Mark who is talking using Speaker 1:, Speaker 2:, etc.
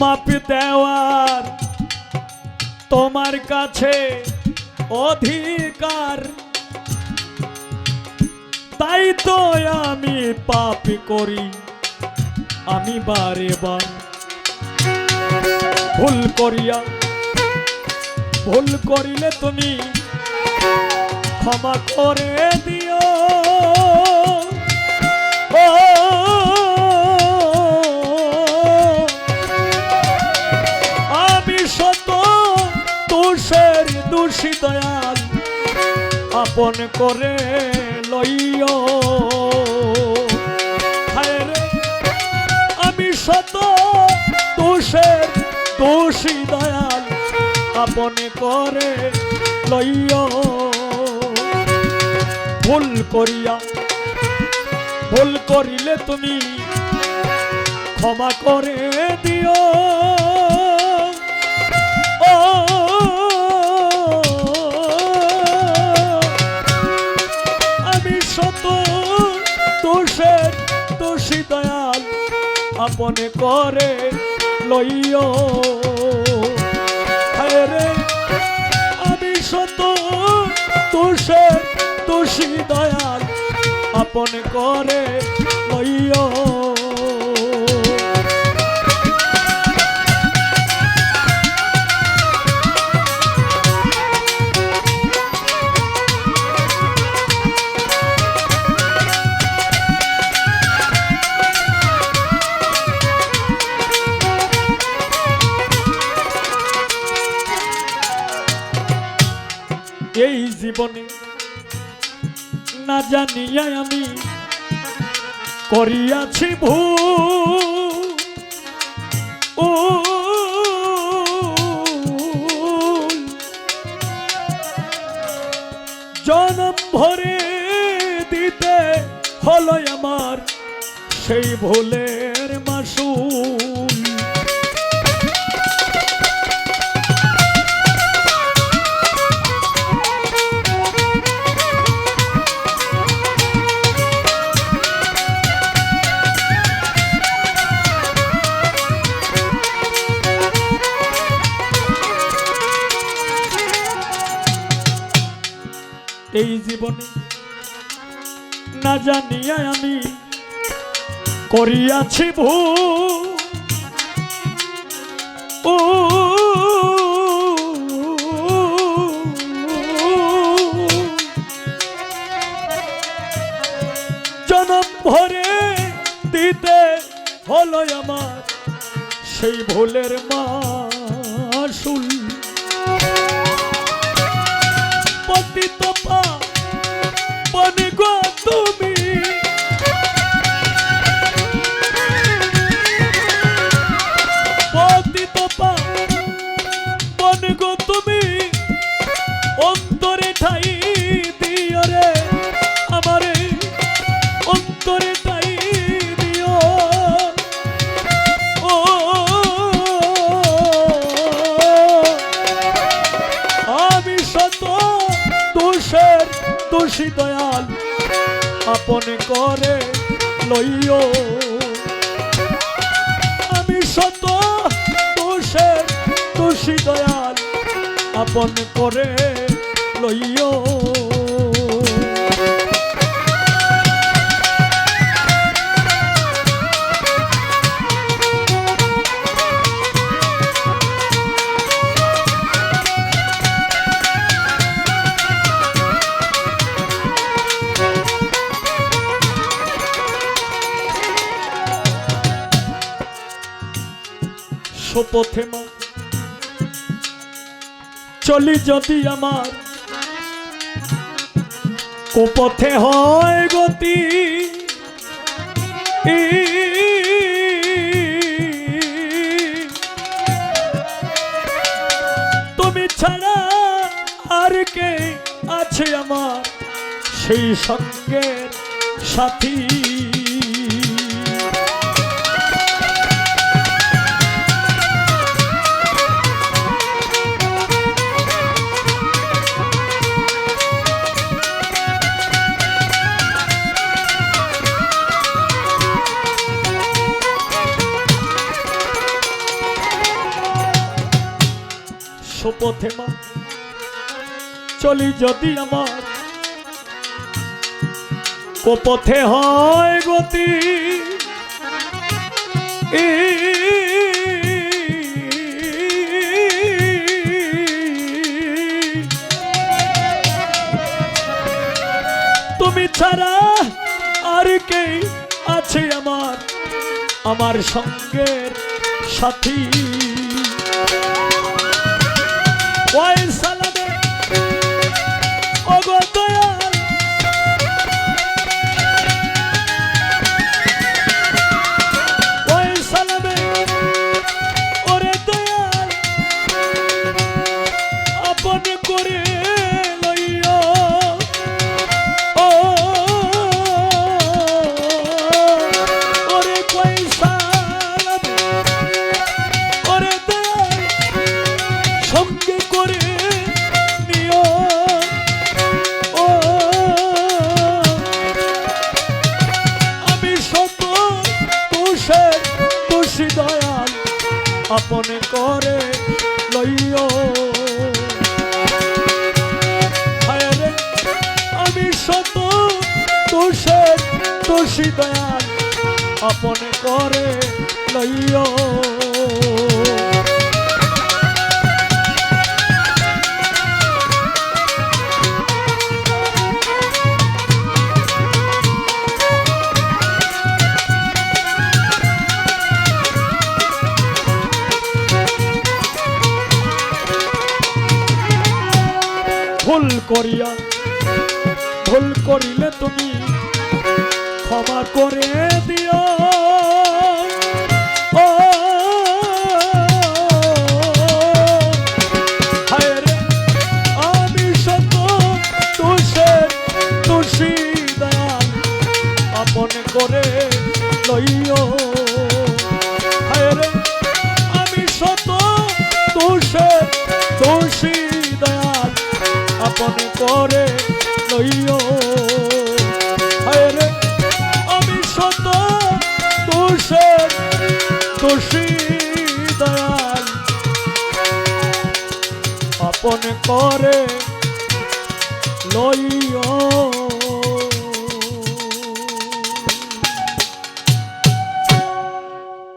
Speaker 1: মাপ দেওয়ার তোমার কাছে অধিকার। তাই তো আমি পাপ করি, আমি বারে বার। ভুল করিয়া, ভুল করিলে তুমি ক্ষমা করে দিও। আপন করে লইও। আমি শত দোষের দোষী দয়াল আপন করে লইও। ভুল করিয়া, ভুল করিলে তুমি ক্ষমা করে দিও। আপনে করে লইও। রে আমি শত তুষে তুষি দয়াল আপন করে লইও। এই জীবনে না জানিয়া আমি করিয়াছি ভুল। ও জনম ভরে দিতে হলো আমার সেই ভুলের মাসুল। এই জীবনে না জানিয়া আমি করিয়াছি ভূ ও, জনম ভরে দিতে হলো আমার সেই ভুলের মাসুল। পতিত বনে গো তুমি। পতিত বনে গো তুমি, অন্তরে ঠাই দিও রে আমারে। অন্তরে ঠাই দিও। আপন করে লইও। আমি শত দোষের দোষী দয়াল আপন করে লইও। শপথে মা। চলি যদি আমার কুপথে হয় গতি। তুমি ছাড়া আর কে আছে আমার সেই সঙ্গের সাথী? পথে মা, চলি যদি আমার। কোপথে হয় গতি। তুমি ছাড়া আর কে আছে আমার। আমার সঙ্গের সাথী। শত তুষের তুষি দয়াল আপন করে লইও। ভুল করিয়া ভুল করিলে তুমি ক্ষমা করে দিও। করে লইও। হায় রে, তুষের তুষি দয়াল। আপন করে লইও